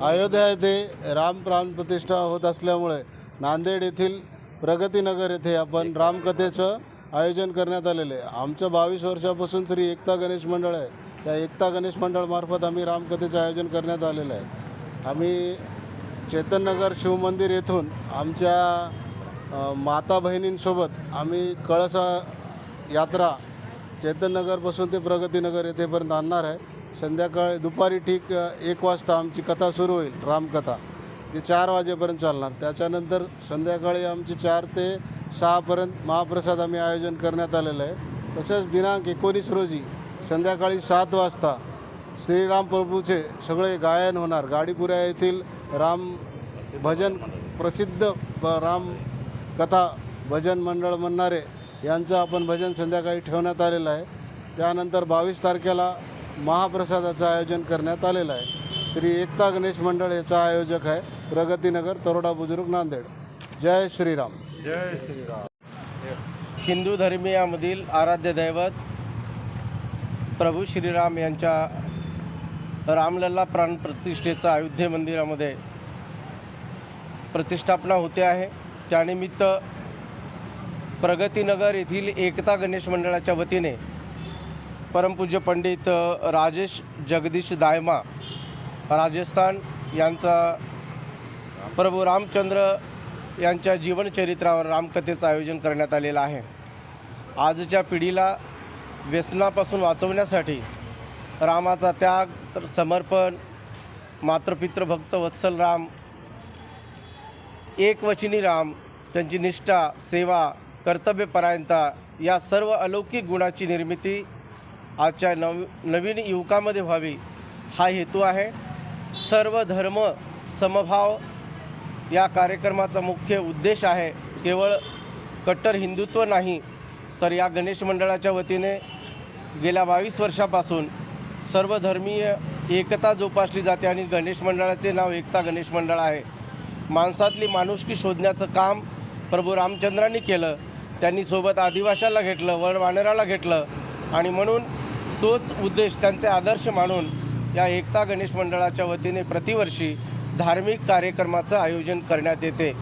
अयोध्या येथे राम प्राण प्रतिष्ठा होत असल्यामुळे नांदेड येथील प्रगतीनगर येथे आपण रामकथेचं आयोजन करण्यात आलेले आहे. आमचं बावीस वर्षापासून श्री एकता गणेश मंडळ आहे. त्या एकता गणेश मंडळमार्फत आम्ही रामकथेचं आयोजन करण्यात आलेलं आहे. आम्ही चेतननगर शिवमंदिर येथून आमच्या माता बहिणींसोबत आम्ही कळसा यात्रा चेतननगरपासून ते प्रगतीनगर येथेपर्यंत आणणार आहे. संध्याकाळी दुपारी ठीक एक वाजता आमची कथा सुरू होईल रामकथा. ती चार वाजेपर्यंत चालणार. त्याच्यानंतर संध्याकाळी आमची चार ते सहापर्यंत महाप्रसाद आम्ही आयोजन करण्यात आलेलं आहे. तसेच दिनांक एकोणीस रोजी संध्याकाळी सात वाजता श्रीराम प्रभूचे सगळे गायन होणार. गाडीपुऱ्या येथील राम भजन प्रसिद्ध राम कथा भजन मंडळ म्हणणारे यांचं आपण भजन संध्याकाळी ठेवण्यात आलेलं आहे. त्यानंतर बावीस तारखेला महाप्रसादाचं आयोजन करण्यात आलेलं आहे. श्री एकता गणेश मंडळ याचा आयोजक आहे प्रगतीनगर तरोडा बुजुर्ग नांदेड. जय श्रीराम. जय श्री राम हिंदू धर्मियामधील आराध्य दैवत प्रभू श्रीराम यांच्या रामलल्ला प्राण प्रतिष्ठेचं अयोध्ये मंदिरामध्ये प्रतिष्ठापना होते आहे. त्यानिमित्त प्रगतीनगर येथील एकता गणेश मंडळाच्या वतीने परमपूज्य पंडित राजेश जगदीश दायमा राजस्थान यांचा प्रभू रामचंद्र यांच्या जीवनचरित्रावर रामकथेचं आयोजन करण्यात आलेलं आहे. आजच्या पिढीला व्यसनापासून वाचवण्यासाठी रामाचा त्याग तर समर्पण मातृपितृभक्त वत्सल राम एकवचनी राम त्यांची निष्ठा सेवा कर्तव्यपरायणता या सर्व अलौकिक गुणाची निर्मिती आजच्या नव नवीन युवकामध्ये व्हावी हा हेतू आहे. सर्व धर्म समभाव या कार्यक्रमाचा मुख्य उद्देश आहे. केवळ कट्टर हिंदुत्व नाही तर या गणेश मंडळाच्या वतीने गेल्या बावीस वर्षापासून सर्व धर्मीय एकता जोपासली जाते आणि गणेश मंडळाचे नाव एकता गणेश मंडळ आहे. माणसातली माणुसकी शोधण्याचं काम प्रभू रामचंद्रांनी केलं. त्यांनी सोबत आदिवाशाला घेतलं वडवानराला घेतलं आणि म्हणून तोच उद्देश त्यांचे आदर्श मानून या एकता गणेश मंडळाच्या वतीने प्रतिवर्षी धार्मिक कार्यक्रमाचं आयोजन करण्यात येते.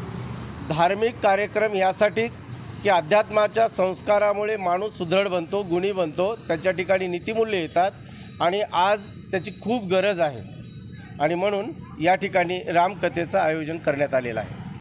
धार्मिक कार्यक्रम यासाठीच की अध्यात्माच्या संस्कारामुळे माणूस सुदृढ बनतो गुणी बनतो त्याच्या ठिकाणी नीतिमूल्य येतात आणि आज त्याची खूप गरज आहे. आणि म्हणून या ठिकाणी रामकथेचं आयोजन करण्यात आलेलं आहे.